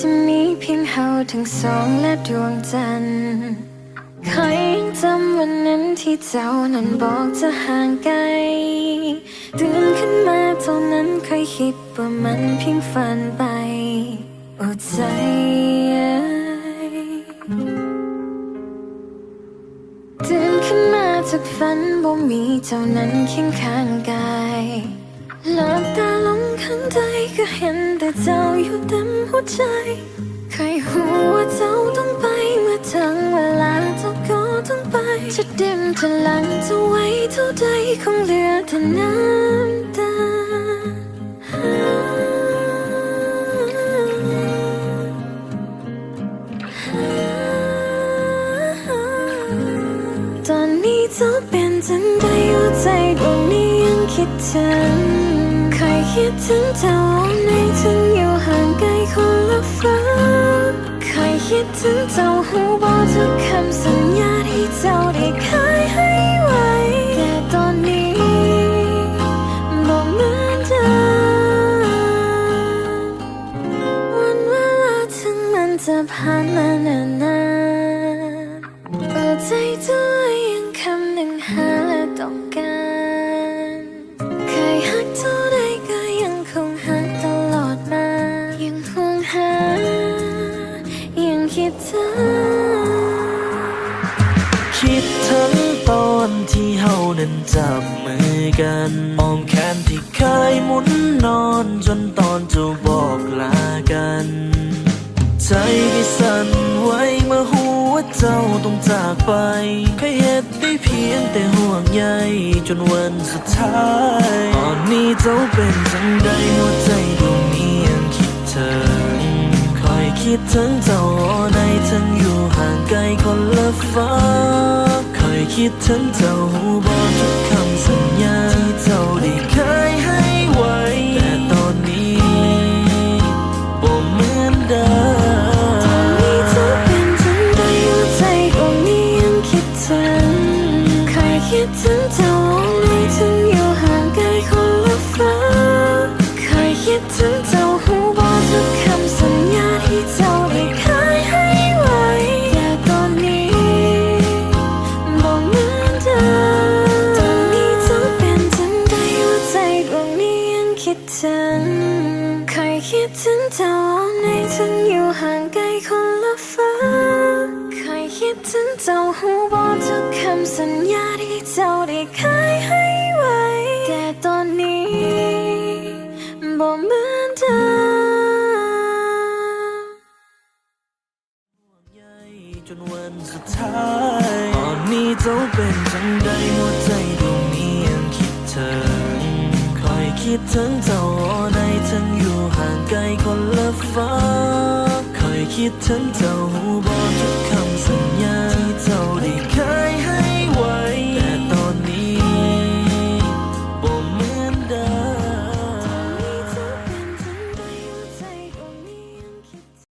เขาทั้งสองและดวงจันทร์ใครยังจำวันนั้นที่เจ้านั้นบอกจะห่างไกลตื่นขึ้นมาเท่านั้นเคยคิดว่ามันเพียงฝันไปโอ้ใจตื่นขึ้นมาจากฝันบ่มีเจ้านั้นเคียงข้างกายหลับตาล ข้างใจก็เห็นแต่เจ้าอยู่เต็มหัวใจ ใครหูว่าเจ้าต้องไปเมื่อถึงเวลาเจ้าก็ต้องไป จะเดิมจะหลังจะไว้เท่าใดคงเหลือแต่น้ำตาตอนนี้เจ้าเป็นจังใดหัวใจดวงนี้ยังคิดถึง ครคิดถึงเจ้าในถึงอยู่ห่างไกลคนละฟ้าใครคิดถึงเจ้าหูบอกทุกคำสัญญาที่เจ้าได้เคยให้ไว้ แต่ตอนนี้บอกเหมือนเดิมวันเวลาถึงมันจะผ่านมานานนานเปิดใจด้วย คิดถึงตอนที่เฮานั้นจับมือกันอ้อมแขนที่เคยหมุนนอนจนตอนจะบอกลากัน ใจที่สั่นไหวเมื่อหัวเจ้าต้องจากไปเคยเหตุได้เพียงแต่ห่วงใยจนวันสุดท้าย ตอนนี้เจ้าเป็นจังใดหัวใจดวงนี้ยังคิดถึงคอยคิดถึงเจ้าในทั้งอยู่ห่างไกลคนละฟ้า คิดถึงเจ้าบอกทุกคำสัญญาที่เจ้าได้เคยให้ไว้ แต่ตอนนี้บ่เหมือนเดิมตอนนี้เธอเป็นจังใดหัวใจดวงนี้ยังคิดถึงใครคิดถึงเจ้าในถึงอยู่ห่างไกลคนละฟ้าใครคิดถึงเจ้า คิดถึงใครคิดถึงเจ้าในถึงอยู่ห่างไกลคนละฟ้าใครคิดถึงเจ้าหูบอกทุกคำสัญญาที่เจ้าได้เคยให้ไว้ แต่ตอนนี้บอกเหมือนเดิมจนวันสุดท้ายตอนนี้เจ้าเป็นจังใดหัวใจดวงนี้ยังคิดถึงคอ คิดถึงเจ้าในทั้งอยู่ห่างไกลคนละฟ้าคอยคิดถึงเจ้าหูบอกทุกคำสัญญาที่เจ้าได้